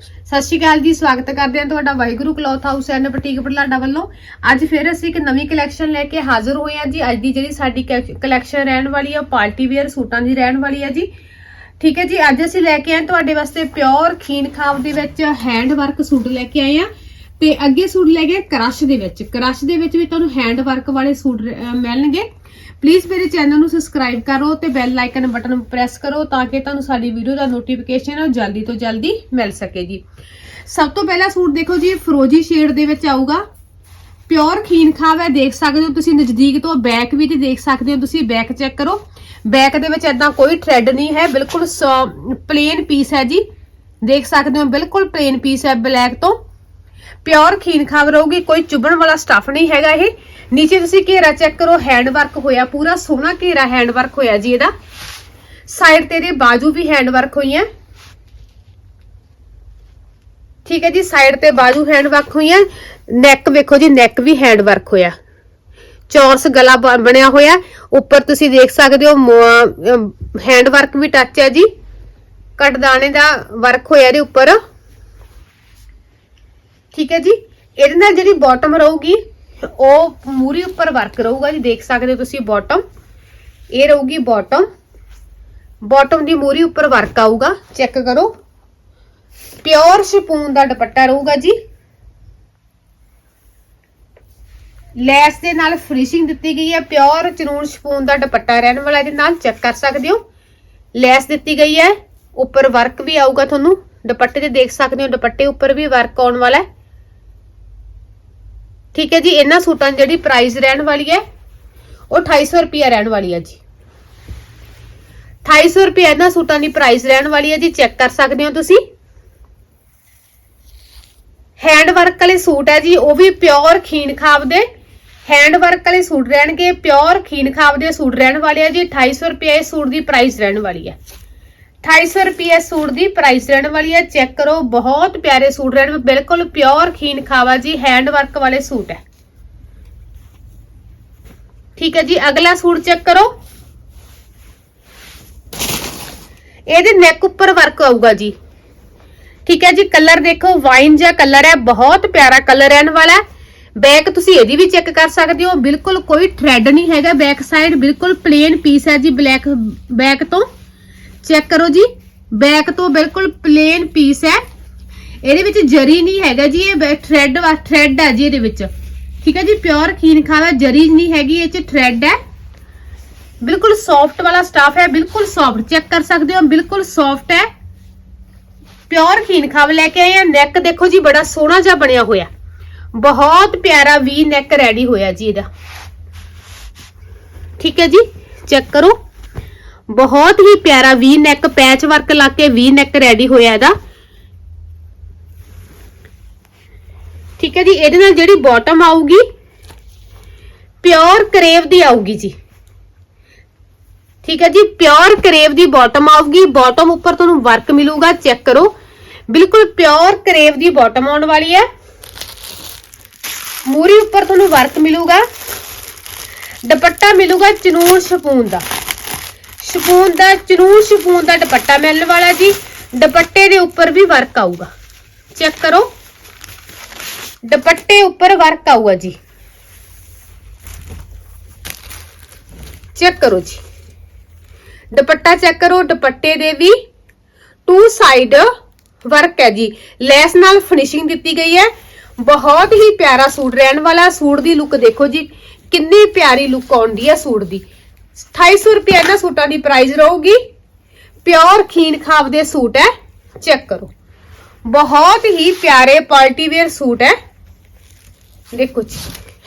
ਸਤਿ ਸ਼੍ਰੀ ਅਕਾਲ ਜੀ, ਸਵਾਗਤ ਕਰਦੇ ਹਾਂ ਤੁਹਾਡਾ Waheguru cloth house and boutique Budhlada ਵੱਲੋਂ। ਅੱਜ ਫਿਰ ਅਸੀਂ ਇੱਕ ਨਵੀਂ ਕਲੈਕਸ਼ਨ ਲੈ ਕੇ ਹਾਜ਼ਰ ਹੋਏ ਹਾਂ ਜੀ। ਅੱਜ ਦੀ ਜਿਹੜੀ ਸਾਡੀ ਕਲੈਕਸ਼ਨ ਰਹਿਣ ਵਾਲੀ ਹੈ ਪਾਰਟੀ ਵੇਅਰ ਸੂਟਾਂ ਦੀ ਰਹਿਣ ਵਾਲੀ ਹੈ ਜੀ। ਠੀਕ ਹੈ ਜੀ, ਅੱਜ ਅਸੀਂ ਲੈ ਕੇ ਆਏ ਤੁਹਾਡੇ ਵਾਸਤੇ ਪਿਓਰ ਖੀਨ ਖਾਬ ਦੇ ਵਿੱਚ ਹੈਂਡ ਵਰਕ ਸੂਟ ਲੈ ਕੇ ਆਏ ਆ ਤੇ ਅੱਗੇ ਸੂਟ ਲੈ ਗਏ ਕਰਸ਼ ਦੇ ਵਿੱਚ, ਕਰਸ਼ ਦੇ ਵਿੱਚ ਵੀ ਤੁਹਾਨੂੰ ਹੈਂਡ ਵਰਕ ਵਾਲੇ ਸੂਟ ਮਿਲਣਗੇ। ਪਲੀਜ਼ ਮੇਰੇ ਚੈਨਲ ਨੂੰ ਸਬਸਕ੍ਰਾਈਬ ਕਰੋ ਤੇ ਬੈਲ ਆਈਕਨ ਬਟਨ ਪ੍ਰੈਸ ਕਰੋ ਤਾਂ ਕਿ ਤੁਹਾਨੂੰ ਸਾਡੀ ਵੀਡੀਓ ਦਾ ਨੋਟੀਫਿਕੇਸ਼ਨ ਜਲਦੀ ਤੋਂ ਜਲਦੀ ਮਿਲ ਸਕੇ ਜੀ। ਸਭ ਤੋਂ ਪਹਿਲਾ ਸੂਟ ਦੇਖੋ ਜੀ, ਫਰੋਜੀ ਸ਼ੇਡ ਦੇ ਵਿੱਚ ਆਊਗਾ। ਪਿਓਰ ਖੀਨ ਖਾਬ ਹੈ, ਦੇਖ ਸਕਦੇ ਹੋ ਤੁਸੀਂ ਨਜ਼ਦੀਕ ਤੋਂ ਬੈਕ ਵੀ ਤੇ ਦੇਖ ਸਕਦੇ ਹੋ ਤੁਸੀਂ ਬੈਕ ਚੈੱਕ ਕਰੋ। ਬੈਕ ਦੇ ਵਿੱਚ ਐਦਾਂ ਕੋਈ ਥ੍ਰੈਡ ਨਹੀਂ ਹੈ, ਬਿਲਕੁਲ ਪਲੇਨ ਪੀਸ ਹੈ ਜੀ। ਦੇਖ ਸਕਦੇ ਹੋ, ਬਿਲਕੁਲ ਪਲੇਨ ਪੀਸ ਹੈ ਬਲੈਕ ਤੋਂ। ਪਿਓਰ ਖੀਨ ਖਾਬ ਰਹੂਗੀ, ਕੋਈ ਚੁਬਣ ਵਾਲਾ ਸਟਫ ਨਹੀਂ ਹੈਗਾ ਇਹ। ਨੀਚੇ ਤੁਸੀਂ ਘੇਰਾ ਚੈੱਕ ਕਰੋ ਹੈਂਡ ਵਰਕ ਹੋਇਆ ਪੂਰਾ, ਸੋਹਣਾ ਘੇਰਾ ਹੈਂਡ ਵਰਕ ਹੋਇਆ ਜੀ ਇਹਦਾ। ਸਾਈਡ ਤੇ ਦੇ ਬਾਜੂ ਵੀ ਹੈਂਡ ਵਰਕ ਹੋਈ ਠੀਕ ਹੈ ਜੀ ਸਾਈਡ ਤੇ ਬਾਜੂ ਹੈਂਡ ਵਰਕ ਹੋਈਆਂ ਨੈਕ ਵੇਖੋ ਜੀ ਨੈਕ ਵੀ ਹੈਂਡ ਵਰਕ ਹੋਇਆ। ਚੌਰਸ ਗਲਾ ਬਣਿਆ ਹੋਇਆ। ਉੱਪਰ ਤੁਸੀਂ ਦੇਖ ਸਕਦੇ ਹੋ ਹੈਂਡ ਵਰਕ ਵੀ ਟੱਚ ਹੈ ਜੀ। ਕਟਦਾਣੇ ਦਾ ਵਰਕ ਹੋਇਆ ਇਹਦੇ ਉੱਪਰ। ਠੀਕ ਹੈ ਜੀ? ਇਹਦੇ ਨਾਲ ਜਿਹੜੀ ਬਾਟਮ ਰਹੂਗੀ, ਉਹ ਮੂਰੀ ਉੱਪਰ ਵਰਕ ਰਹੂਗਾ ਜੀ, ਦੇਖ ਸਕਦੇ ਹੋ ਤੁਸੀਂ ਬਾਟਮ ਇਹ ਰਹੂਗੀ ਬਾਟਮ ਬਾਟਮ ਦੀ ਮੂਰੀ ਉੱਪਰ ਵਰਕ ਆਊਗਾ ਚੈੱਕ ਕਰੋ। ਪਿਓਰ ਸ਼ਿਪੂਨ ਦਾ ਦੁਪੱਟਾ ਰਹੂਗਾ ਜੀ। ਲੈਸ ਦੇ ਨਾਲ ਫਿਨਿਸ਼ਿੰਗ ਦਿੱਤੀ ਗਈ ਹੈ ਪਿਓਰ ਚਨੂਨ ਸ਼ਿਪੂਨ ਦਾ ਦੁਪੱਟਾ ਰਹਿਣ ਵਾਲਾ ਇਹਦੇ ਨਾਲ ਚੈੱਕ ਕਰ ਸਕਦੇ ਹੋ। ਲੈਸ ਦਿੱਤੀ ਗਈ ਹੈ, ਉੱਪਰ ਵਰਕ ਵੀ ਆਊਗਾ ਤੁਹਾਨੂੰ। ਦੁਪੱਟੇ ਤੇ ਦੇਖ ਸਕਦੇ ਹੋ, ਦੁਪੱਟੇ ਉੱਪਰ ਵੀ ਵਰਕ ਆਉਣ ਵਾਲਾ ਹੈ। ਠੀਕ ਹੈ ਜੀ, ਇਹਨਾਂ ਸੂਟਾਂ ਦੀ ਜਿਹੜੀ ਪ੍ਰਾਈਸ ਰਹਿਣ ਵਾਲੀ ਹੈ, ਉਹ 2800 ਰੁਪਿਆ ਰਹਿਣ ਵਾਲੀ ਹੈ ਜੀ। 2800 ਰੁਪਏ ਇਹਨਾਂ ਸੂਟਾਂ ਦੀ ਪ੍ਰਾਈਸ ਰਹਿਣ ਵਾਲੀ ਹੈ ਜੀ ਚੈੱਕ ਕਰ ਸਕਦੇ ਹੋ ਤੁਸੀਂ। ਹੈਂਡ ਵਰਕ ਵਾਲੇ ਸੂਟ ਹੈ ਜੀ, ਉਹ ਵੀ ਪਿਓਰ ਖੀਨ ਖਾਬ ਦੇ। ਹੈਂਡ ਵਰਕ ਵਾਲੇ ਸੂਟ ਰਹਿਣਗੇ ਪਿਓਰ ਖੀਨ ਖਾਬ ਦੇ ਸੂਟ ਰਹਿਣ ਵਾਲੇ ਆ ਜੀ 2800 ਰੁਪਏ ਇਸ ਸੂਟ ਦੀ ਪ੍ਰਾਈਸ ਰਹਿਣ ਵਾਲੀ ਹੈ। 2800 ਰੁਪਏ ਸੂਟ ਦੀ ਪ੍ਰਾਈਸ ਰਹਿਣ ਵਾਲੀ ਹੈ। ਚੈੱਕ ਕਰੋ, ਬਹੁਤ ਪਿਆਰੇ ਸੂਟ ਰਹਿਣ ਬਿਲਕੁਲ ਪਿਓਰ ਖੀਨ ਖਾਵਾ ਜੀ ਹੈਂਡ ਵਰਕ ਵਾਲੇ ਸੂਟ ਹੈ। ਠੀਕ ਹੈ ਜੀ, ਅਗਲਾ ਸੂਟ ਚੈੱਕ ਕਰੋ। ਇਹਦੇ ਨੈਕ ਉੱਪਰ ਵਰਕ ਆਊਗਾ ਜੀ। ਠੀਕ ਹੈ ਜੀ ਕਲਰ ਦੇਖੋ ਵਾਈਨ ਜਿਹਾ ਕਲਰ ਹੈ, ਬਹੁਤ ਪਿਆਰਾ ਕਲਰ ਰਹਿਣ ਵਾਲਾ ਬੈਕ ਤੁਸੀਂ ਇਹਦੀ ਵੀ ਚੈੱਕ ਕਰ ਸਕਦੇ ਹੋ। ਬਿਲਕੁਲ ਕੋਈ ਥ੍ਰੈਡ ਨਹੀਂ ਹੈਗਾ ਬੈਕ ਸਾਈਡ ਬਿਲਕੁਲ ਪਲੇਨ ਪੀਸ ਹੈ ਜੀ ਬਲੈਕ ਬੈਕ ਤੋਂ। ਚੈੱਕ ਕਰੋ ਜੀ। ਬੈਕ ਤੋਂ ਬਿਲਕੁਲ ਪਲੇਨ ਪੀਸ ਹੈ। ਇਹਦੇ ਵਿੱਚ ਜਰੀ ਨਹੀਂ ਹੈਗਾ ਜੀ, ਇਹ ਥ੍ਰੈਡ ਵਾ ਥ੍ਰੈਡ ਹੈ ਜੀ ਇਹਦੇ ਵਿੱਚ। ਠੀਕ ਹੈ ਜੀ ਪਿਓਰ ਖੀਨ ਖਾਵਾ ਜਰੀ ਨਹੀਂ ਹੈਗੀ, ਇਹ ਚ ਥ੍ਰੈਡ ਹੈ। ਬਿਲਕੁਲ ਸੌਫਟ ਵਾਲਾ ਸਟਾਫ ਹੈ, ਬਿਲਕੁਲ ਸੌਫਟ ਚੈੱਕ ਕਰ ਸਕਦੇ ਹੋ, ਬਿਲਕੁਲ ਸੌਫਟ ਹੈ। ਪਿਓਰ ਖੀਨ ਖਾਵ ਲੈ ਕੇ ਆਏ ਆ। ਨੈਕ ਦੇਖੋ ਜੀ, ਬੜਾ ਸੋਹਣਾ ਜਿਹਾ ਬਣਿਆ ਹੋਇਆ। ਬਹੁਤ ਪਿਆਰਾ ਵੀ ਨੈਕ ਰੈਡੀ ਹੋਇਆ ਜੀ ਇਹਦਾ। ਠੀਕ ਹੈ ਜੀ ਚੈੱਕ ਕਰੋ। ਬਹੁਤ ਹੀ ਪਿਆਰਾ ਵੀ ਨੈਕ ਪੈਚ ਵਰਕ ਲਾ ਕੇ ਵੀ ਨੈਕ ਰੈਡੀ ਹੋਇਆ ਇਹਦਾ। ਠੀਕ ਹੈ ਜੀ, ਇਹਦੇ ਨਾਲ ਜਿਹੜੀ ਬਾਟਮ ਆਊਗੀ ਪਿਓਰ ਕਰੇਵ ਦੀ ਆਊਗੀ ਜੀ। ਠੀਕ ਹੈ ਜੀ ਪਿਓਰ ਕਰੇਵ ਦੀ ਬਾਟਮ ਆਊਗੀ ਬਾਟਮ ਉੱਪਰ ਤੁਹਾਨੂੰ ਵਰਕ ਮਿਲੂਗਾ ਚੈੱਕ ਕਰੋ। ਬਿਲਕੁਲ ਪਿਓਰ ਕਰੇਵ ਦੀ ਬਾਟਮ ਆਉਣ ਵਾਲੀ ਹੈ। ਮੂਰੀ ਉੱਪਰ ਤੁਹਾਨੂੰ ਵਰਕ ਮਿਲੂਗਾ। ਦੁਪੱਟਾ ਮਿਲੂਗਾ ਚਨੂਰ ਸ਼ਪੂਨ ਦਾ। ਸ਼ਪੂਨ ਦਾ ਚਨੂਨ ਸ਼ਪੂਨ ਦਾ ਦੁਪੱਟਾ ਮਿਲਣ ਵਾਲਾ ਜੀ। ਦੁਪੱਟੇ ਦੇ ਉੱਪਰ ਵੀ ਵਰਕ ਆਊਗਾ। ਚੈੱਕ ਕਰੋ। ਦੁਪੱਟੇ ਉੱਪਰ ਵਰਕ ਆਊਗਾ ਜੀ। ਚੈੱਕ ਕਰੋ ਜੀ। ਦੁਪੱਟਾ ਚੈੱਕ ਕਰੋ। ਦੁਪੱਟੇ ਦੇ ਵੀ ਟੂ ਸਾਈਡ ਵਰਕ ਹੈ ਜੀ। ਲੈਸ ਨਾਲ ਫਿਨਿਸ਼ਿੰਗ ਦਿੱਤੀ ਗਈ ਹੈ। ਬਹੁਤ ਹੀ ਪਿਆਰਾ ਸੂਟ, ਰਹਿਣ ਵਾਲਾ ਸੂਟ ਦੀ ਲੁੱਕ ਦੇਖੋ ਜੀ। ਕਿੰਨੀ ਪਿਆਰੀ ਲੁੱਕ ਆਉਂਦੀ ਹੈ ਸੂਟ ਦੀ। 2800 ਰੁਪਏ ਇਹਨਾਂ ਸੂਟਾਂ ਦੀ ਪ੍ਰਾਈਸ ਰਹੂਗੀ ਪਿਓਰ ਖੀਨ ਖਾਬ ਦੇ ਸੂਟ ਹੈ ਚੈੱਕ ਕਰੋ ਬਹੁਤ ਹੀ ਪਿਆਰੇ ਪਾਰਟੀ ਵੇਅਰ ਸੂਟ ਹੈ ਦੇਖੋ ਜੀ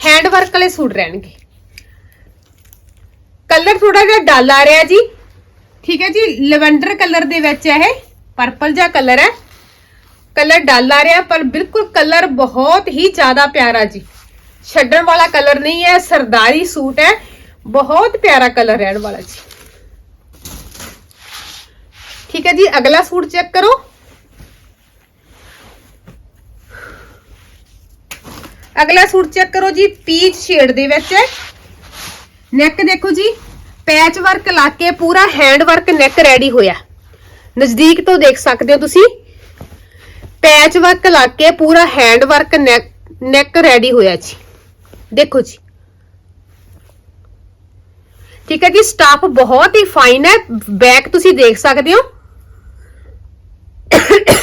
ਹੈਂਡ ਵਰਕ ਵਾਲੇ ਸੂਟ ਰਹਿਣਗੇ ਕਲਰ ਥੋੜਾ ਜਿਹਾ ਡਲ ਆ ਰਿਹਾ ਜੀ ਠੀਕ ਹੈ ਜੀ ਲਵੈਂਡਰ ਕਲਰ ਦੇ ਵਿੱਚ ਹੈ ਇਹ ਪਰਪਲ ਜਿਹਾ ਕਲਰ ਹੈ ਕਲਰ ਡਲ ਆ ਰਿਹਾ ਪਰ ਬਿਲਕੁਲ ਕਲਰ ਬਹੁਤ ਹੀ ਜ਼ਿਆਦਾ ਪਿਆਰਾ ਜੀ ਛੱਡਣ ਵਾਲਾ ਕਲਰ ਨਹੀਂ ਹੈ ਸਰਦਾਰੀ ਸੂਟ ਹੈ ਬਹੁਤ ਪਿਆਰਾ ਕਲਰ ਰਹਿਣ ਵਾਲਾ ਜੀ। ਠੀਕ ਹੈ ਜੀ, ਅਗਲਾ ਸੂਟ ਚੈੱਕ ਕਰੋ। ਅਗਲਾ ਸੂਟ ਚੈੱਕ ਕਰੋ ਜੀ ਪੀਚ ਸ਼ੇਡ ਦੇ ਵਿੱਚ। ਹੈ ਨੈਕ ਦੇਖੋ ਜੀ ਪੈਚ ਵਰਕ ਲਾ ਕੇ ਪੂਰਾ ਹੈਂਡ ਵਰਕ ਨੈਕ ਰੈਡੀ ਹੋਇਆ। ਨਜ਼ਦੀਕ ਤੋਂ ਦੇਖ ਸਕਦੇ ਹੋ ਤੁਸੀਂ। ਪੈਚ ਵਰਕ ਲਾ ਕੇ ਪੂਰਾ hand work neck neck ready ਹੋਇਆ ਜੀ। ਦੇਖੋ ਜੀ ਠੀਕ ਹੈ ਜੀ ਸਟਾਫ ਬਹੁਤ ਹੀ ਫਾਈਨ ਹੈ। ਬੈਕ ਤੁਸੀਂ ਦੇਖ ਸਕਦੇ ਹੋ।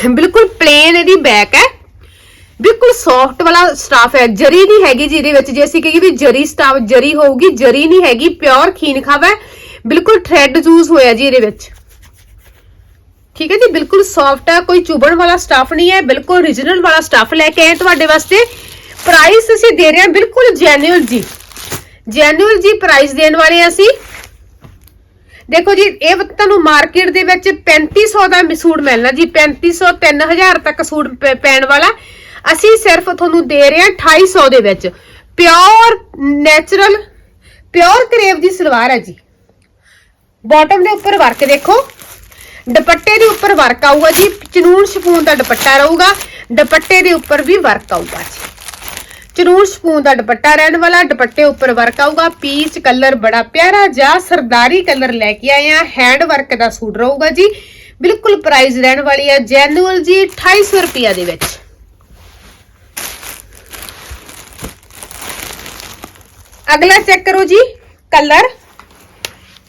ਬਿਲਕੁਲ ਪਲੇਨ ਇਹਦੀ ਬੈਕ ਹੈ। ਬਿਲਕੁਲ ਸੌਫਟ ਵਾਲਾ ਸਟਾਫ ਹੈ। ਜਰੀ ਨਹੀਂ ਹੈਗੀ ਜਿਹਦੇ ਵਿੱਚ ਜੇ ਅਸੀਂ ਕਹੀਏ ਵੀ ਜਰੀ ਸਟਾਫ ਜਰੀ ਹੋਊਗੀ, ਜਰੀ ਨਹੀਂ ਹੈਗੀ ਪਿਓਰ ਖੀਨ ਖਾਵਾ ਬਿਲਕੁਲ ਥ੍ਰੈਡ ਯੂਜ਼ ਹੋਇਆ ਜੀ ਇਹਦੇ ਵਿੱਚ। ਠੀਕ ਹੈ ਜੀ, ਬਿਲਕੁਲ ਸੌਫਟ ਹੈ। ਕੋਈ ਚੁਬਣ ਵਾਲਾ ਸਟਾਫ ਨਹੀਂ ਹੈ। ਬਿਲਕੁਲ origignal ਵਾਲਾ ਸਟਾਫ ਲੈ ਕੇ ਆਏ ਤੁਹਾਡੇ ਵਾਸਤੇ। ਪ੍ਰਾਈਸ ਅਸੀਂ ਦੇ ਰਹੇ ਹਾਂ ਬਿਲਕੁਲ ਜੈਨੂਅਲ ਜੀ। ਜੈਨੂਅਲ ਜੀ ਪ੍ਰਾਈਸ ਦੇਣ ਵਾਲੇ ਹਾਂ ਅਸੀਂ। ਦੇਖੋ ਜੀ, ਇਹ ਤੁਹਾਨੂੰ ਮਾਰਕੀਟ ਦੇ ਵਿੱਚ 3500 ਦਾ ਸੂਟ ਮਿਲਣਾ ਜੀ। 3500 3000 ਤੱਕ ਸੂਟ ਪ- ਪੈਣ ਵਾਲਾ। ਅਸੀਂ ਸਿਰਫ ਤੁਹਾਨੂੰ ਦੇ ਰਹੇ ਹਾਂ 2800 ਦੇ ਵਿੱਚ। ਪਿਓਰ ਨੈਚੁਰਲ ਪਿਓਰ ਕਰੇਵ ਦੀ ਸਲਵਾਰ ਹੈ ਜੀ। ਬਾਟਮ ਦੇ ਉੱਪਰ ਵਰਕ ਦੇਖੋ। ਦੁਪੱਟੇ ਦੇ ਉੱਪਰ ਵਰਕ ਆਊਗਾ ਜੀ। ਚਨੂਨ ਸ਼ਪੂਨ ਦਾ ਦੁਪੱਟਾ ਰਹੂਗਾ। ਦੁਪੱਟੇ ਦੇ ਉੱਪਰ ਵੀ ਵਰਕ ਆਊਗਾ ਜੀ। ਚਨੂਨ ਸ਼ਪੂਨ ਦਾ ਦੁਪੱਟਾ ਰਹਿਣ ਵਾਲਾ ਦੁਪੱਟੇ ਉੱਪਰ ਵਰਕ ਆਊਗਾ ਪੀਚ ਕਲਰ ਬੜਾ ਪਿਆਰਾ ਜਿਹਾ ਸਰਦਾਰੀ ਕਲਰ ਲੈ ਕੇ ਆਏ ਆ ਹੈਂਡ ਵਰਕ ਦਾ ਸੂਟ ਰਹੂਗਾ ਜੀ। ਬਿਲਕੁਲ ਪ੍ਰਾਈਸ ਰਹਿਣ ਵਾਲੀ ਹੈ ਜੈਨੂਅਲ ਜੀ 2800 ਰੁਪਿਆ ਦੇ ਵਿੱਚ। ਅਗਲਾ ਚੈੱਕ ਕਰੋ ਜੀ ਕਲਰ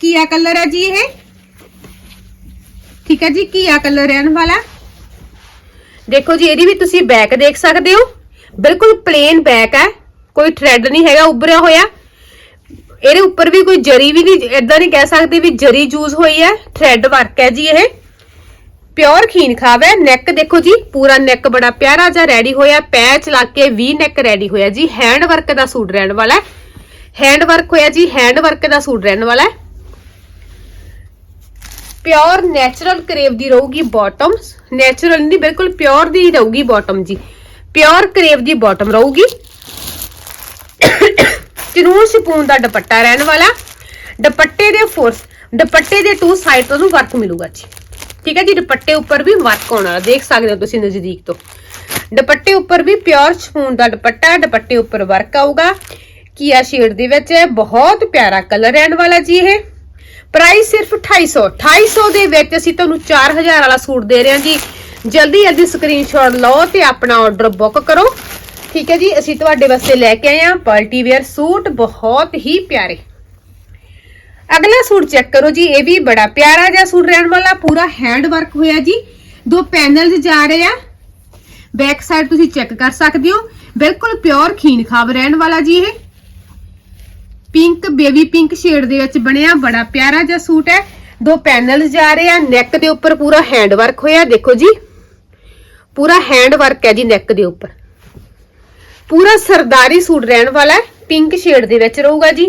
ਕੀਆ ਕਲਰ ਹੈ ਜੀ ਇਹ? ਠੀਕ ਹੈ ਜੀ, ਕੀਆ ਕਲਰ ਰਹਿਣ ਵਾਲਾ? ਦੇਖੋ ਜੀ, ਇਹਦੀ ਵੀ ਤੁਸੀਂ ਬੈਕ ਦੇਖ ਸਕਦੇ ਹੋ। ਬਿਲਕੁਲ ਪਲੇਨ ਬੈਕ ਹੈ। ਕੋਈ ਥ੍ਰੈਡ ਨਹੀਂ ਹੈਗਾ, ਉੱਭਰਿਆ ਹੋਇਆ। ਇਹਦੇ ਉੱਪਰ ਵੀ ਕੋਈ ਜਰੀ ਵੀ ਨਹੀਂ ਇਦਾਂ ਨਹੀਂ ਕਹਿ ਸਕਦੇ ਵੀ ਜਰੀ ਯੂਜ਼ ਹੋਈ ਹੈ। ਥ੍ਰੈਡ ਵਰਕ ਹੈ ਜੀ ਇਹ। ਪਿਓਰ ਖੀਨ ਖਾਵ ਹੈ। ਨੈਕ ਦੇਖੋ ਜੀ, ਪੂਰਾ ਨੈਕ ਬੜਾ ਪਿਆਰਾ ਜਿਹਾ ਰੈਡੀ ਹੋਇਆ। ਪੈਚ ਲਾ ਕੇ ਵੀ ਨੈਕ ਰੈਡੀ ਹੋਇਆ ਜੀ। ਹੈਂਡ ਵਰਕ ਦਾ ਸੂਟ ਰਹਿਣ ਵਾਲਾ ਹੈ। ਹੈਂਡ ਵਰਕ ਹੋਇਆ ਜੀ ਹੈਂਡ ਵਰਕ ਦਾ ਸੂਟ ਰਹਿਣ ਵਾਲਾ ਹੈ। ਪਿਓਰ ਨੈਚੁਰਲ ਕਰੇਵ ਦੀ ਰਹੂਗੀ ਬਾਟਮ ਨੈਚੁਰਲ ਨਹੀਂ, ਬਿਲਕੁਲ ਪਿਓਰ ਦੀ ਰਹੂਗੀ ਬਾਟਮ ਜੀ। ਪਿਓਰ ਕਰੇਵ ਦੀ ਬਾਟਮ ਰਹੂਗੀ। ਚਨੂਨ ਸ਼ਪੂਨ ਦਾ ਦੁਪੱਟਾ ਰਹਿਣ ਵਾਲਾ। ਦੁਪੱਟੇ ਦੇ ਫੋਰਸ ਦੁਪੱਟੇ ਦੇ ਟੂ ਸਾਈਡ ਤੋਂ ਨੂੰ ਵਰਕ ਮਿਲੂਗਾ ਜੀ। ਠੀਕ ਹੈ ਜੀ, ਦੁਪੱਟੇ ਉੱਪਰ ਵੀ ਵਰਕ ਆਉਣ ਵਾਲਾ, ਦੇਖ ਸਕਦੇ ਹੋ ਤੁਸੀਂ ਨਜ਼ਦੀਕ ਤੋਂ। ਦੁਪੱਟੇ ਉੱਪਰ ਵੀ ਪਿਓਰ ਸ਼ਪੂਨ ਦਾ ਦੁਪੱਟਾ, ਦੁਪੱਟੇ ਉੱਪਰ ਵਰਕ ਆਊਗਾ। ਕੀਆ ਸ਼ੇਡ ਦੇ ਵਿੱਚ ਹੈ, ਬਹੁਤ ਪਿਆਰਾ ਕਲਰ ਰਹਿਣ ਵਾਲਾ ਜੀ ਇਹ। ਪ੍ਰਾਈਸ ਸਿਰਫ 2800 2800 ਦੇ ਵਿੱਚ ਅਸੀਂ ਤੁਹਾਨੂੰ 4000 ਵਾਲਾ ਸੂਟ ਦੇ ਰਹੇ ਹਾਂ ਜੀ। ਜਲਦੀ ਜਲਦੀ ਸਕਰੀਨਸ਼ਾਟ ਲਓ ਤੇ ਆਪਣਾ ਆਰਡਰ ਬੁੱਕ ਕਰੋ। ਠੀਕ ਹੈ ਜੀ, ਅਸੀਂ ਤੁਹਾਡੇ ਵਾਸਤੇ ਲੈ ਕੇ ਆਏ ਹਾਂ ਪਾਰਟੀ ਵੇਅਰ ਸੂਟ, ਬਹੁਤ ਹੀ ਪਿਆਰੇ। ਅਗਲਾ ਸੂਟ ਚੈੱਕ ਕਰੋ ਜੀ, ਇਹ ਵੀ ਬੜਾ ਪਿਆਰਾ ਜਿਹਾ ਸੂਟ ਰਹਿਣ ਵਾਲਾ, ਪੂਰਾ ਹੈਂਡ ਵਰਕ ਹੋਇਆ ਜੀ। ਦੋ ਪੈਨਲਸ ਜਾ ਰਹੇ ਆ। ਬੈਕ ਸਾਈਡ ਤੁਸੀਂ ਚੈੱਕ ਕਰ ਸਕਦੇ ਹੋ। ਬਿਲਕੁਲ ਪਿਓਰ ਖੀਨ ਖਾਬ ਰਹਿਣ ਵਾਲਾ ਜੀ ਇਹ। ਪਿੰਕ ਬੇਬੀ ਪਿੰਕ ਸ਼ੇਡ ਦੇ ਵਿੱਚ ਬਣਿਆ, ਬੜਾ ਪਿਆਰਾ ਜਿਹਾ ਸੂਟ ਹੈ। ਦੋ ਪੈਨਲ ਜਾ ਰਹੇ ਆ ਨੈਕ ਦੇ ਉੱਪਰ ਪੂਰਾ ਹੈਂਡ ਵਰਕ ਹੋਇਆ, ਦੇਖੋ ਜੀ। ਪੂਰਾ ਹੈਂਡ ਵਰਕ ਹੈ ਜੀ ਨੈਕ ਦੇ ਉੱਪਰ। ਪੂਰਾ ਸਰਦਾਰੀ ਸੂਟ ਰਹਿਣ ਵਾਲਾ ਹੈ ਪਿੰਕ ਸ਼ੇਡ ਦੇ ਵਿੱਚ ਰਹੂਗਾ ਜੀ।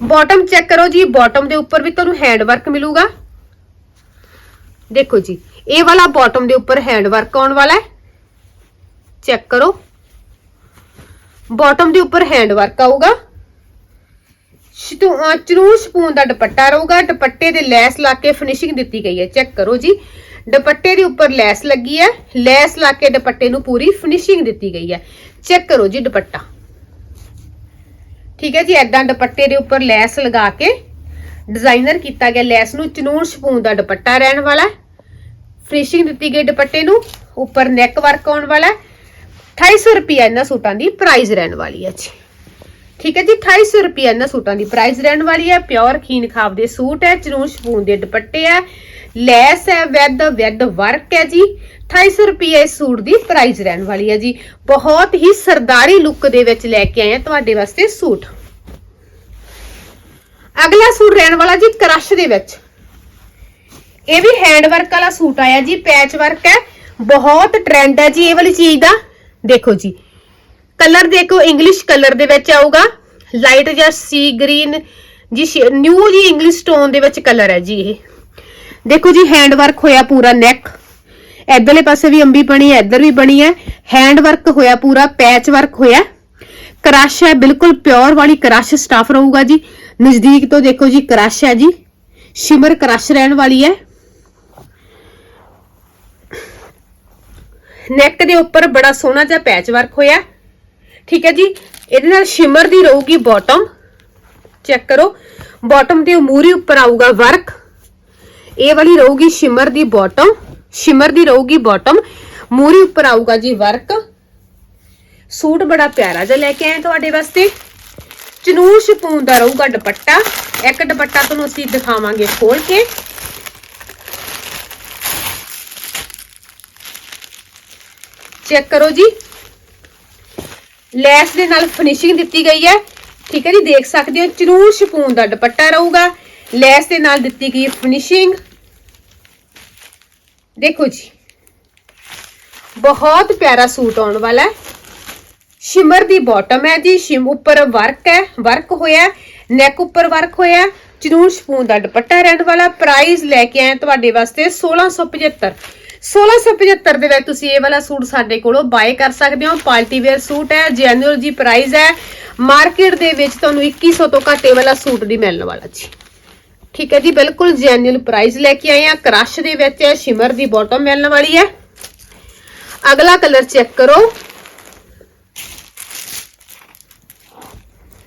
ਬਾਟਮ ਚੈੱਕ ਕਰੋ ਜੀ ਬਾਟਮ ਦੇ ਉੱਪਰ ਵੀ ਤੁਹਾਨੂੰ ਹੈਂਡ ਵਰਕ ਮਿਲੂਗਾ। ਦੇਖੋ ਜੀ, ਇਹ ਵਾਲਾ ਬਾਟਮ ਦੇ ਉੱਪਰ ਹੈਂਡ ਵਰਕ ਆਉਣ ਵਾਲਾ ਹੈ। ਚੈੱਕ ਕਰੋ। ਬਾਟਮ ਦੇ ਉੱਪਰ ਹੈਂਡ ਵਰਕ ਆਊਗਾ। ਚਰੂ ਸਪੂਨ ਦਾ ਦੁਪੱਟਾ ਰਹੂਗਾ। ਦੁਪੱਟੇ ਦੇ ਲੈਸ ਲਾ ਕੇ ਫਿਨਿਸ਼ਿੰਗ ਦਿੱਤੀ ਗਈ ਹੈ। ਚੈੱਕ ਕਰੋ ਜੀ। ਦੁਪੱਟੇ ਦੇ ਉੱਪਰ ਲੈਸ ਲੱਗੀ ਹੈ। ਲੈਸ ਲਾ ਕੇ ਦੁਪੱਟੇ ਨੂੰ ਪੂਰੀ ਫਿਨਿਸ਼ਿੰਗ ਦਿੱਤੀ ਗਈ ਹੈ। ਚੈੱਕ ਕਰੋ ਜੀ ਦੁਪੱਟਾ। ਠੀਕ ਹੈ ਜੀ ਐਦਾਂ ਦੁਪੱਟੇ ਦੇ ਉੱਪਰ ਲੈਸ ਲਗਾ ਕੇ ਡਿਜ਼ਾਈਨਰ ਕੀਤਾ ਗਿਆ ਲੈਸ ਨੂੰ। ਚਨੂਨ ਸਪੂਨ ਦਾ ਦੁਪੱਟਾ ਰਹਿਣ ਵਾਲਾ ਫਿਨਿਸ਼ਿੰਗ ਦਿੱਤੀ ਗਈ ਦੁਪੱਟੇ ਨੂੰ। ਉੱਪਰ ਨੈਕ ਵਰਕ ਆਉਣ ਵਾਲਾ ਹੈ। 2800 ਰੁਪਿਆ ਇਹਨਾਂ ਸੂਟਾਂ ਦੀ ਪ੍ਰਾਈਸ ਰਹਿਣ ਵਾਲੀ ਹੈ ਜੀ। ਠੀਕ ਹੈ ਜੀ 2800 ਰੁਪਿਆ ਇਹਨਾਂ ਸੂਟਾਂ ਦੀ ਪ੍ਰਾਈਸ ਰਹਿਣ ਵਾਲੀ ਹੈ। ਪਿਓਰ ਖੀਨ ਖਾਬ ਦੇ ਸੂਟ ਹੈ, ਚਨੂਨ ਸ਼ਪੂਨ ਦੇ ਦੁਪੱਟੇ ਹੈ। ਲੈਸ ਹੈ, ਵਿਦ ਵਿਦ ਵਰਕ ਹੈ ਜੀ। 2800 ਰੁਪਿਆ ਇਸ ਸੂਟ ਦੀ ਪ੍ਰਾਈਸ ਰਹਿਣ ਵਾਲੀ ਹੈ ਜੀ। ਬਹੁਤ ਹੀ ਸਰਦਾਰੀ ਲੁੱਕ ਦੇ ਵਿੱਚ ਲੈ ਕੇ ਆਏ ਹਾਂ ਤੁਹਾਡੇ ਵਾਸਤੇ ਸੂਟ। ਅਗਲਾ ਸੂਟ ਰਹਿਣ ਵਾਲਾ ਜੀ ਕ੍ਰਸ਼ ਦੇ ਵਿੱਚ। ਇਹ ਵੀ ਹੈਂਡ ਵਰਕ ਵਾਲਾ ਸੂਟ ਆਇਆ ਜੀ ਪੈਚ ਵਰਕ ਹੈ। ਬਹੁਤ ਟ੍ਰੈਂਡ ਹੈ ਜੀ ਇਹ ਵਾਲੀ ਚੀਜ਼ ਦਾ। ਦੇਖੋ ਜੀ ਕਲਰ ਦੇਖੋ ਇੰਗਲਿਸ਼ ਕਲਰ ਦੇ ਵਿੱਚ ਆਊਗਾ। ਲਾਈਟ ਜਾਂ ਸੀ ਗ੍ਰੀਨ ਜੀ ਨਿਊ ਜੀ ਇੰਗਲਿਸ਼ ਸਟੋਨ ਦੇ ਵਿੱਚ ਕਲਰ ਹੈ ਜੀ ਇਹ। ਦੇਖੋ ਜੀ ਹੈਂਡ ਵਰਕ ਹੋਇਆ ਪੂਰਾ ਨੈਕ ਇਧਰਲੇ ਪਾਸੇ ਵੀ ਅੰਬੀ ਬਣੀ ਹੈ, ਇੱਧਰ ਵੀ ਬਣੀ ਹੈ। ਹੈਂਡ ਵਰਕ ਹੋਇਆ ਪੂਰਾ ਪੈਚ ਵਰਕ ਹੋਇਆ। ਕ੍ਰਸ਼ ਹੈ, ਬਿਲਕੁਲ ਪਿਓਰ ਵਾਲੀ ਕ੍ਰਸ਼ ਸਟਾਫ ਰਹੂਗਾ ਜੀ। ਨਜ਼ਦੀਕ ਤੋਂ ਦੇਖੋ ਜੀ, ਕ੍ਰਸ਼ ਹੈ ਜੀ। ਸ਼ਿਮਰ ਕ੍ਰਸ਼ ਰਹਿਣ ਵਾਲੀ ਹੈ। ਨੈਕ ਦੇ ਉੱਪਰ ਬੜਾ ਸੋਹਣਾ ਜਿਹਾ ਪੈਚ ਵਰਕ ਹੋਇਆ। ਠੀਕ ਹੈ ਜੀ? ਇਹਦੇ ਨਾਲ ਸ਼ਿਮਰ ਦੀ ਰਹੂਗੀ ਬਾਟਮ ਚੈੱਕ ਕਰੋ। ਬਾਟਮ ਦੇ ਮੂਰੀ ਉੱਪਰ ਆਊਗਾ ਵਰਕ ਇਹ ਵਾਲੀ ਰਹੂਗੀ ਸ਼ਿਮਰ ਦੀ ਬਾਟਮ ਸ਼ਿਮਰ ਦੀ ਰਹੂਗੀ ਬਾਟਮ ਮੂਰੀ ਉੱਪਰ ਆਊਗਾ ਜੀ ਵਰਕ ਸੂਟ ਬੜਾ ਪਿਆਰਾ ਜਿਹਾ ਲੈ ਕੇ ਆਏ ਤੁਹਾਡੇ ਵਾਸਤੇ। ਚਨੂਰ ਸ਼ਪੂਨ ਦਾ ਰਹੂਗਾ ਦੁਪੱਟਾ। ਇੱਕ ਦੁਪੱਟਾ ਤੁਹਾਨੂੰ ਅਸੀਂ ਦਿਖਾਵਾਂਗੇ ਖੋਲ ਕੇ। ਚੈੱਕ ਕਰੋ ਜੀ। ਲੈਸ ਦੇ ਨਾਲ ਫਿਨਿਸ਼ਿੰਗ ਦਿੱਤੀ ਗਈ ਹੈ। ਠੀਕ ਹੈ ਜੀ, ਦੇਖ ਸਕਦੇ ਹੋ ਚਨੂਰ ਸ਼ਪੂਨ ਦਾ ਦੁਪੱਟਾ ਰਹੂਗਾ। ਲੈਸ ਦੇ ਨਾਲ ਦਿੱਤੀ ਗਈ ਫਿਨਿਸ਼ਿੰਗ ਦੇਖੋ ਜੀ, ਬਹੁਤ ਪਿਆਰਾ ਸੂਟ ਆਉਣ ਵਾਲਾ ਹੈ। ਸ਼ਿਮਰ ਦੀ ਬਾਟਮ ਹੈ ਜੀ, ਸ਼ਿਮ ਉੱਪਰ ਵਰਕ ਹੈ ਵਰਕ ਹੋਇਆ ਨੈਕ ਉੱਪਰ ਵਰਕ ਹੋਇਆ ਚਨੂਨ ਸਪੂਨ ਦਾ ਦੁਪੱਟਾ ਰਹਿਣ ਵਾਲਾ ਪ੍ਰਾਈਸ ਲੈ ਕੇ ਆਏ ਤੁਹਾਡੇ ਵਾਸਤੇ 1675 1675 ਦੇ ਵਿੱਚ ਤੁਸੀਂ ਇਹ ਵਾਲਾ ਸੂਟ ਸਾਡੇ ਕੋਲੋਂ ਬਾਏ ਕਰ ਸਕਦੇ ਹੋ। ਪਾਰਟੀ ਵੇਅਰ ਸੂਟ ਹੈ ਜੈਨੂਅਲ ਜੀ ਪ੍ਰਾਈਸ ਹੈ। ਮਾਰਕੀਟ ਦੇ ਵਿੱਚ ਤੁਹਾਨੂੰ 2100 ਤੋਂ ਘੱਟ ਇਹ ਵਾਲਾ ਸੂਟ ਨਹੀਂ ਮਿਲਣ ਵਾਲਾ ਜੀ। ਠੀਕ ਹੈ ਜੀ, ਬਿਲਕੁਲ ਜੈਨੂਅਲ ਪ੍ਰਾਈਸ ਲੈ ਕੇ ਆਏ ਆ ਕ੍ਰਸ਼ ਦੇ ਵਿੱਚ ਹੈ ਸ਼ਿਮਰ ਦੀ ਬਾਟਮ ਮਿਲਣ ਵਾਲੀ ਹੈ। ਅਗਲਾ ਕਲਰ ਚੈੱਕ ਕਰੋ।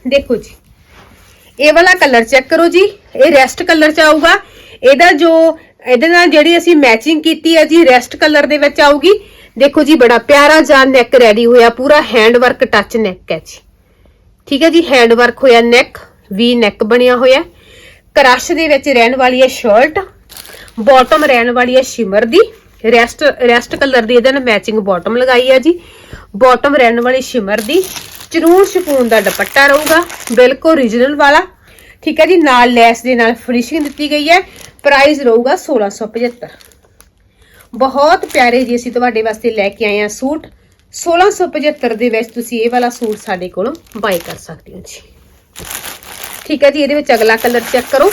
ਦੇਖੋ ਜੀ, ਇਹ ਵਾਲਾ ਕਲਰ ਚੈੱਕ ਕਰੋ ਜੀ। ਇਹ ਰੈਸਟ ਕਲਰ ਚ ਆਊਗਾ। ਇਹਦਾ ਜੋ ਇਹਦੇ ਨਾਲ ਜਿਹੜੀ ਅਸੀਂ ਮੈਚਿੰਗ ਕੀਤੀ ਹੈ ਜੀ ਰੈਸਟ ਕਲਰ ਦੇ ਵਿੱਚ ਆਊਗੀ। ਦੇਖੋ ਜੀ, ਬੜਾ ਪਿਆਰਾ ਜਿਹਾ ਨੈਕ ਰੈਡੀ ਹੋਇਆ, ਪੂਰਾ ਹੈਂਡ ਵਰਕ ਟੱਚ ਨੈਕ ਹੈ ਜੀ। ਠੀਕ ਹੈ ਜੀ ਹੈਂਡ ਵਰਕ ਹੋਇਆ ਨੈਕ ਵੀ ਨੈਕ ਬਣਿਆ ਹੋਇਆ ਕ੍ਰਸ਼ ਦੇ ਵਿੱਚ ਰਹਿਣ ਵਾਲੀ ਹੈ ਸ਼ਰਟ ਬਾਟਮ ਰਹਿਣ ਵਾਲੀ ਹੈ ਸ਼ਿਮਰ ਦੀ। ਰੈਸਟ ਰੈਸਟ ਕਲਰ ਦੀ ਇਹਦੇ ਨਾਲ ਮੈਚਿੰਗ ਬਾਟਮ ਲਗਾਈ ਹੈ ਜੀ। ਬਾਟਮ ਰਹਿਣ ਵਾਲੀ ਸ਼ਿਮਰ ਦੀ। ਚਨੂਨ ਸ਼ਪੂਨ ਦਾ ਦੁਪੱਟਾ ਰਹੂਗਾ, ਬਿਲਕੁਲ ਓਰੀਜਨਲ ਵਾਲਾ। ਠੀਕ ਹੈ ਜੀ, ਨਾਲ ਲੈਸ ਦੇ ਨਾਲ ਫਿਨਿਸ਼ਿੰਗ ਦਿੱਤੀ ਗਈ ਹੈ। ਪ੍ਰਾਈਸ ਰਹੂਗਾ 1675 ਬਹੁਤ ਪਿਆਰੇ ਜੀ ਅਸੀਂ ਤੁਹਾਡੇ ਵਾਸਤੇ ਲੈ ਕੇ ਆਏ ਹਾਂ ਸੂਟ। 1675 ਦੇ ਵਿੱਚ ਤੁਸੀਂ ਇਹ ਵਾਲਾ ਸੂਟ ਸਾਡੇ ਕੋਲੋਂ ਬਾਈ ਕਰ ਸਕਦੇ ਹੋ ਜੀ। ਠੀਕ ਹੈ ਜੀ, ਇਹਦੇ ਵਿੱਚ ਅਗਲਾ ਕਲਰ ਚੈੱਕ ਕਰੋ।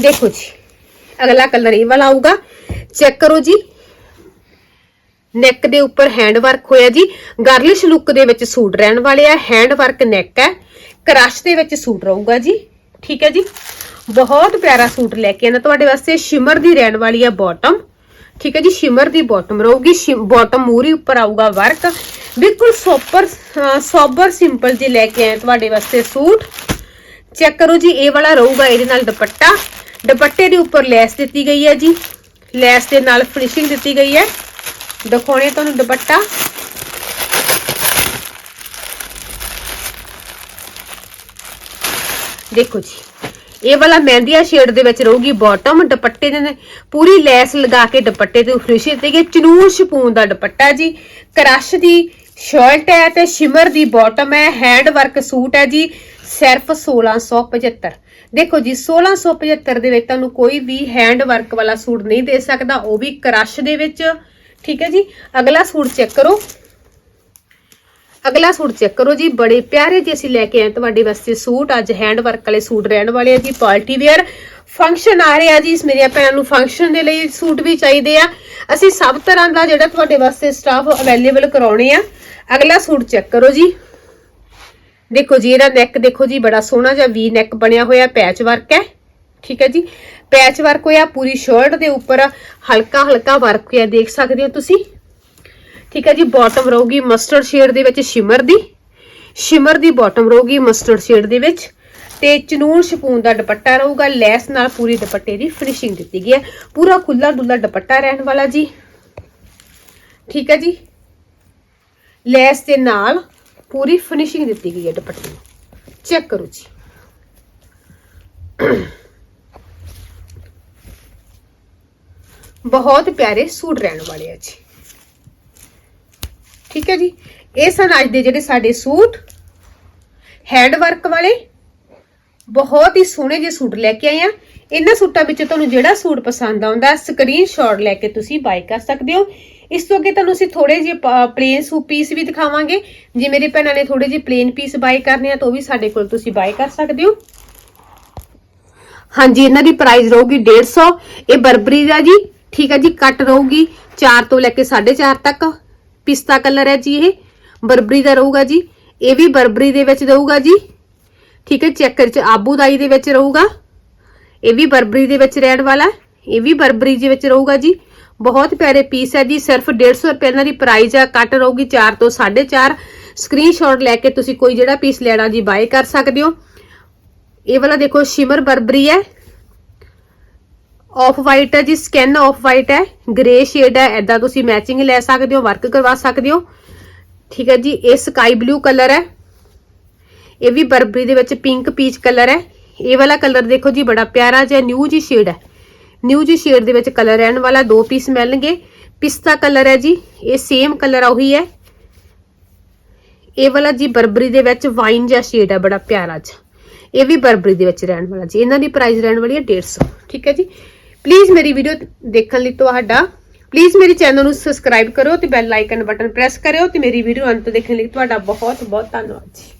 ਦੇਖੋ ਜੀ, ਅਗਲਾ ਕਲਰ ਇਹ ਵਾਲਾ ਆਊਗਾ। ਚੈੱਕ ਕਰੋ ਜੀ। ਨੈਕ ਦੇ ਉੱਪਰ ਹੈਂਡ ਵਰਕ ਹੋਇਆ ਜੀ। ਗਰਲਿਸ਼ ਲੁੱਕ ਦੇ ਵਿੱਚ ਸੂਟ ਰਹਿਣ ਵਾਲੇ ਆ ਹੈਂਡ ਵਰਕ ਨੈਕ ਹੈ। ਕ੍ਰਸ਼ ਦੇ ਵਿੱਚ ਸੂਟ ਰਹੂਗਾ ਜੀ। ਠੀਕ ਹੈ ਜੀ। ਬਹੁਤ ਪਿਆਰਾ ਸੂਟ ਲੈ ਕੇ ਆਣਾ ਤੁਹਾਡੇ ਵਾਸਤੇ ਸ਼ਿਮਰ ਦੀ ਰਹਿਣ ਵਾਲੀ ਹੈ ਬਾਟਮ ਠੀਕ ਹੈ ਜੀ, ਸ਼ਿਮਰ ਦੀ ਬਾਟਮ ਰਹੂਗੀ। ਬਾਟਮ ਮੂਰੀ ਉੱਪਰ ਆਊਗਾ ਵਰਕ ਬਿਲਕੁਲ ਸੋਪਰ ਸੋਬਰ ਸਿੰਪਲ ਜੀ ਲੈ ਕੇ ਆਏ ਤੁਹਾਡੇ ਵਾਸਤੇ ਸੂਟ। ਚੈੱਕ ਕਰੋ ਜੀ, ਇਹ ਵਾਲਾ ਰਹੂਗਾ ਇਹਦੇ ਨਾਲ ਦੁਪੱਟਾ। ਦੁਪੱਟੇ ਦੇ ਉੱਪਰ ਲੈਸ ਦਿੱਤੀ ਗਈ ਹੈ ਜੀ। ਲੈਸ ਦੇ ਨਾਲ ਫਿਨਿਸ਼ਿੰਗ ਦਿੱਤੀ ਗਈ ਹੈ। ਦਿਖਾਉਣੇ ਤੁਹਾਨੂੰ ਦੁਪੱਟਾ। ਦੇਖੋ ਜੀ, ਇਹ ਵਾਲਾ ਮਹਿੰਦੀਆ ਸ਼ੇਡ ਦੇ ਵਿੱਚ ਰਹੂਗੀ ਬਾਟਮ ਦੁਪੱਟੇ ਦੇ ਪੂਰੀ ਲੈਸ ਲਗਾ ਕੇ ਦੁਪੱਟੇ ਤੇ ਫਿਨਿਸ਼ਿੰਗ ਤੇ ਚਨੂਰ ਸ਼ਪੂਨ ਦਾ ਦੁਪੱਟਾ ਜੀ। ਕਰਸ਼ ਦੀ ਸ਼ਰਟ ਹੈ ਤੇ ਸ਼ਿਮਰ ਦੀ ਬਾਟਮ ਹੈ। ਹੈਂਡ ਵਰਕ ਸੂਟ ਹੈ ਜੀ। ਸਿਰਫ 1675 ਦੇਖੋ ਜੀ 1675 ਦੇ ਵਿੱਚ ਤੁਹਾਨੂੰ ਕੋਈ ਵੀ ਹੈਂਡ ਵਰਕ ਵਾਲਾ ਸੂਟ ਨਹੀਂ ਦੇ ਸਕਦਾ। ਉਹ ਵੀ ਕਰਸ਼ ਦੇ ਵਿੱਚ। ਠੀਕ ਹੈ ਜੀ? ਅਗਲਾ ਸੂਟ ਚੈੱਕ ਕਰੋ। ਅਗਲਾ ਸੂਟ ਚੈੱਕ ਕਰੋ ਜੀ, ਬੜੇ ਪਿਆਰੇ ਜਿਹੇ ਅਸੀਂ ਲੈ ਕੇ ਆਏ ਤੁਹਾਡੇ ਵਾਸਤੇ ਸੂਟ, ਅੱਜ ਹੈਂਡ ਵਰਕ ਵਾਲੇ ਸੂਟ ਰਹਿਣ ਵਾਲੇ ਆ ਜੀ ਪਾਰਟੀ ਵੇਅਰ ਫੰਕਸ਼ਨ ਆ ਰਿਹਾ ਜੀ, ਇਸ ਮੇਰੀਆਂ ਭੈਣ ਨੂੰ ਫੰਕਸ਼ਨ ਦੇ ਲਈ ਸੂਟ ਵੀ ਚਾਹੀਦੇ ਆ। ਅਸੀਂ ਸਭ ਤਰ੍ਹਾਂ ਦਾ ਜਿਹੜਾ ਤੁਹਾਡੇ ਵਾਸਤੇ ਸਟਾਫ ਅਵੇਲੇਬਲ ਕਰਾਉਣੇ ਆ। ਅਗਲਾ ਸੂਟ ਚੈੱਕ ਕਰੋ ਜੀ। ਦੇਖੋ ਜੀ, ਇਹਦਾ ਨੈਕ ਦੇਖੋ ਜੀ, ਬੜਾ ਸੋਹਣਾ ਜਿਹਾ ਵੀ ਨੈਕ ਬਣਿਆ ਹੋਇਆ ਪੈਚ ਵਰਕ ਹੈ। ਠੀਕ ਹੈ ਜੀ? ਪੈਚ ਵਰਕ ਹੋਇਆ, ਪੂਰੀ ਸ਼ਰਟ ਦੇ ਉੱਪਰ ਹਲਕਾ ਹਲਕਾ ਵਰਕ ਹੋਇਆ ਦੇਖ ਸਕਦੇ ਹੋ ਤੁਸੀਂ। ਠੀਕ ਹੈ ਜੀ ਬਾਟਮ ਰਹੂਗੀ ਮਸਟਰਡ ਸ਼ੇਡ ਦੇ ਵਿੱਚ ਸ਼ਿਮਰ ਦੀ। ਸ਼ਿਮਰ ਦੀ ਬਾਟਮ ਰਹੂਗੀ ਮਸਟਰਡ ਸ਼ੇਡ ਦੇ ਵਿੱਚ। ਤੇ ਚਨੂਨ ਸ਼ਪੂਨ ਦਾ ਦੁਪੱਟਾ ਰਹੂਗਾ, ਲੈਸ ਨਾਲ ਪੂਰੀ ਦੁਪੱਟੇ ਦੀ ਫਿਨਿਸ਼ਿੰਗ ਦਿੱਤੀ ਗਈ ਹੈ। ਪੂਰਾ ਖੁੱਲਾ ਡੁੱਲਾ ਦੁਪੱਟਾ ਰਹਿਣ ਵਾਲਾ ਜੀ। ਠੀਕ ਹੈ ਜੀ। ਲੈਸ ਦੇ ਨਾਲ ਪੂਰੀ ਫਿਨਿਸ਼ਿੰਗ ਦਿੱਤੀ ਗਈ ਹੈ ਦੁਪੱਟੇ ਨੂੰ ਚੈੱਕ ਕਰੋ ਜੀ। ਬਹੁਤ ਪਿਆਰੇ ਸੂਟ ਰਹਿਣ ਵਾਲੇ ਆ ਜੀ। ਠੀਕ ਹੈ ਜੀ। ਇਹ ਸਨ ਅੱਜ ਦੇ ਜਿਹੜੇ ਸਾਡੇ ਸੂਟ। ਹੈਂਡ ਵਰਕ ਵਾਲੇ। ਬਹੁਤ ਹੀ ਸੋਹਣੇ ਜਿਹੇ ਸੂਟ ਲੈ ਕੇ ਆਏ ਆ ਇਹਨਾਂ ਸੂਟਾਂ ਵਿੱਚ ਤੁਹਾਨੂੰ ਜਿਹੜਾ ਸੂਟ ਪਸੰਦ ਆਉਂਦਾ ਸਕਰੀਨਸ਼ਾਟ ਲੈ ਕੇ ਤੁਸੀਂ ਬਾਈ ਕਰ ਸਕਦੇ ਹੋ। ਇਸ ਤੋਂ ਅੱਗੇ ਤੁਹਾਨੂੰ ਅਸੀਂ ਥੋੜੇ ਜਿਹੇ ਪਲੇਨ ਸੂਟ ਪੀਸ ਵੀ ਦਿਖਾਵਾਂਗੇ। ਜੇ ਮੇਰੇ ਭੈਣਾਂ ਨੇ ਥੋੜੇ ਜਿਹੇ ਪਲੇਨ ਪੀਸ ਬਾਈ ਕਰਨੇ ਆ, ਤਾਂ ਉਹ ਵੀ ਸਾਡੇ ਕੋਲ ਤੁਸੀਂ ਬਾਈ ਕਰ ਸਕਦੇ ਹੋ। ਹਾਂਜੀ, ਇਹਨਾਂ ਦੀ ਪ੍ਰਾਈਸ ਰਹੂਗੀ 150 ਇਹ ਬਰਬਰੀ ਦਾ ਜੀ। ਠੀਕ ਹੈ ਜੀ ਕੱਟ ਰਹੂਗੀ 4 ਤੋਂ ਲੈ ਕੇ 4.5 ਤੱਕ। ਪਿਸਤਾ ਕਲਰ ਹੈ ਜੀ ਇਹ। ਬਰਬਰੀ ਦਾ ਰਹੂਗਾ ਜੀ। ਇਹ ਵੀ ਬਰਬਰੀ ਦੇ ਵਿੱਚ ਰਹੂਗਾ ਜੀ। ਠੀਕ ਹੈ ਚੈੱਕਰ ਚ ਆਬੂਦਾਈ ਦੇ ਵਿੱਚ ਰਹੂਗਾ। ਇਹ ਵੀ ਬਰਬਰੀ ਦੇ ਵਿੱਚ ਰਹਿਣ ਵਾਲਾ ਇਹ ਵੀ ਬਰਬਰੀ ਦੇ ਵਿੱਚ ਰਹੂਗਾ ਜੀ। ਬਹੁਤ ਪਿਆਰੇ ਪੀਸ ਹੈ ਜੀ। ਸਿਰਫ 150 ਰੁਪਏ ਇਹਨਾਂ ਦੀ ਪ੍ਰਾਈਸ ਆ। ਕੱਟ ਰਹੂਗੀ 4 ਤੋਂ 4.5 ਸਕਰੀਨਸ਼ਾਟ ਲੈ ਕੇ ਤੁਸੀਂ ਕੋਈ ਜਿਹੜਾ ਪੀਸ ਲੈਣਾ ਜੀ ਬਾਏ ਕਰ ਸਕਦੇ ਹੋ। ਇਹ ਵਾਲਾ ਦੇਖੋ, ਸ਼ਿਮਰ ਬਰਬਰੀ ਹੈ। ਆਫ ਵਾਈਟ ਹੈ ਜੀ ਸਕਿਨ ਆਫ ਵਾਈਟ ਹੈ ਗ੍ਰੇ ਸ਼ੇਡ ਹੈ ਐਦਾਂ ਤੁਸੀਂ ਮੈਚਿੰਗ ਲੈ ਸਕਦੇ ਹੋ ਵਰਕ ਕਰਵਾ ਸਕਦੇ ਹੋ। ਠੀਕ ਹੈ ਜੀ, ਇਹ ਸਕਾਈ ਬਲੂ ਕਲਰ ਹੈ। ਇਹ ਵੀ ਬਰਬਰੀ ਦੇ ਵਿੱਚ ਪਿੰਕ ਪੀਚ ਕਲਰ ਹੈ। ਇਹ ਵਾਲਾ ਕਲਰ ਦੇਖੋ ਜੀ, ਬੜਾ ਪਿਆਰਾ ਜਿਹਾ ਨਿਊ ਜੀ ਸ਼ੇਡ ਹੈ। ਨਿਊ ਜੀ ਸ਼ੇਡ ਦੇ ਵਿੱਚ ਕਲਰ ਰਹਿਣ ਵਾਲਾ ਦੋ ਪੀਸ ਮਿਲਣਗੇ। ਪਿਸਤਾ ਕਲਰ ਹੈ ਜੀ, ਇਹ ਸੇਮ ਕਲਰ ਉਹੀ ਹੈ। ਇਹ ਵਾਲਾ ਜੀ ਬਰਬਰੀ ਦੇ ਵਿੱਚ ਵਾਈਨ ਜਿਹਾ ਸ਼ੇਡ ਹੈ, ਬੜਾ ਪਿਆਰਾ ਜਿਹਾ। ਇਹ ਵੀ ਬਰਬਰੀ ਦੇ ਵਿੱਚ ਰਹਿਣ ਵਾਲਾ ਜੀ, ਇਹਨਾਂ ਦੀ ਪ੍ਰਾਈਸ ਰਹਿਣ ਵਾਲੀ ਹੈ 150 ਠੀਕ ਹੈ ਜੀ ਪਲੀਜ਼ ਮੇਰੀ ਵੀਡੀਓ ਦੇਖਣ ਲਈ ਤੁਹਾਡਾ। ਪਲੀਜ਼ ਮੇਰੇ ਚੈਨਲ ਨੂੰ ਸਬਸਕ੍ਰਾਈਬ ਕਰੋ ਤੇ ਬੈਲ ਆਈਕਨ ਬਟਨ ਪ੍ਰੈਸ ਕਰਿਓ ਤੇ ਮੇਰੀ ਵੀਡੀਓ ਅੰਤ ਦੇਖਣ ਲਈ ਤੁਹਾਡਾ ਬਹੁਤ ਬਹੁਤ ਧੰਨਵਾਦ ਜੀ।